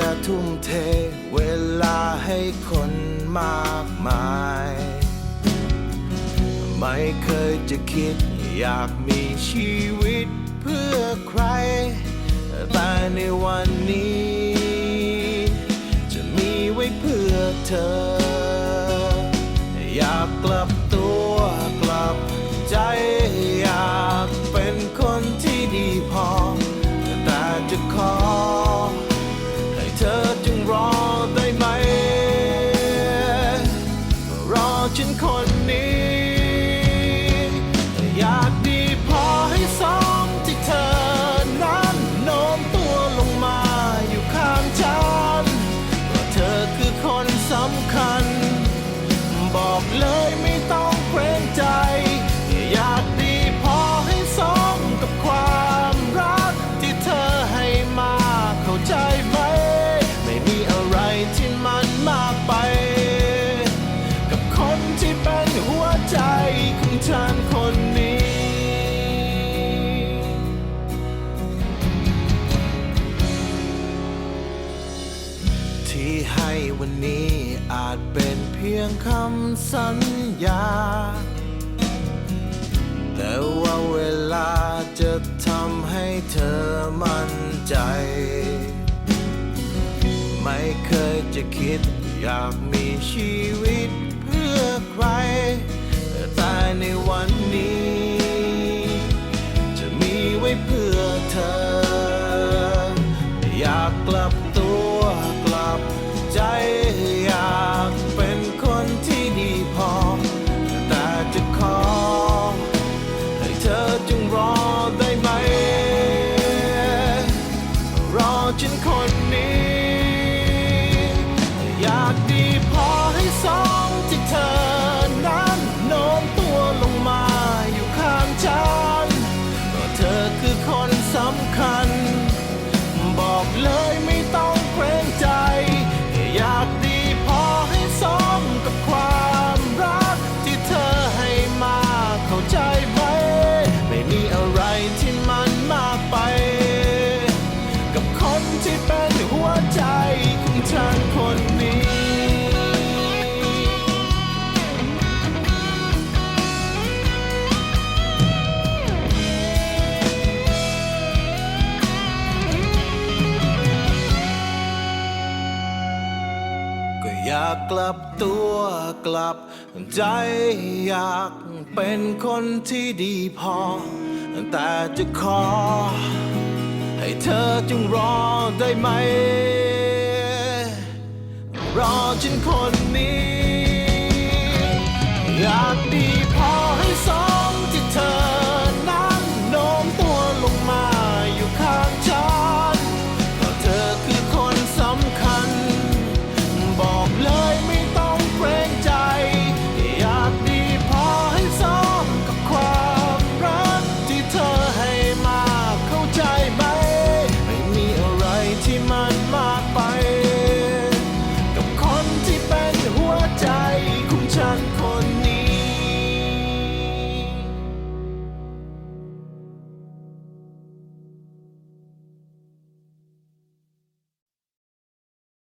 แต่ทุ่มเทเวลาให้คนมากมาย ไม่เคยจะคิดอยากมีชีวิตเพื่อใคร แต่ในวันนี้ จะมีไว้เพื่อเธอ อยากกลับ ฉันคนนี้อ วันนี้อาจเป็นเพียงคำสัญญา แต่ว่าเวลาจะทำให้เธอมั่นใจ ไม่เคยจะคิดอยากมีชีวิตเพื่อใคร แต่ในวันนี้ จะมีไว้เพื่อเธอ อยากกลับตัว อยากกลับตัวกลับใจอยากเป็นคนที่ดีพอ แต่จะขอ ให้เธอจงรอได้ไหม รอฉันคนนี้ อยากดี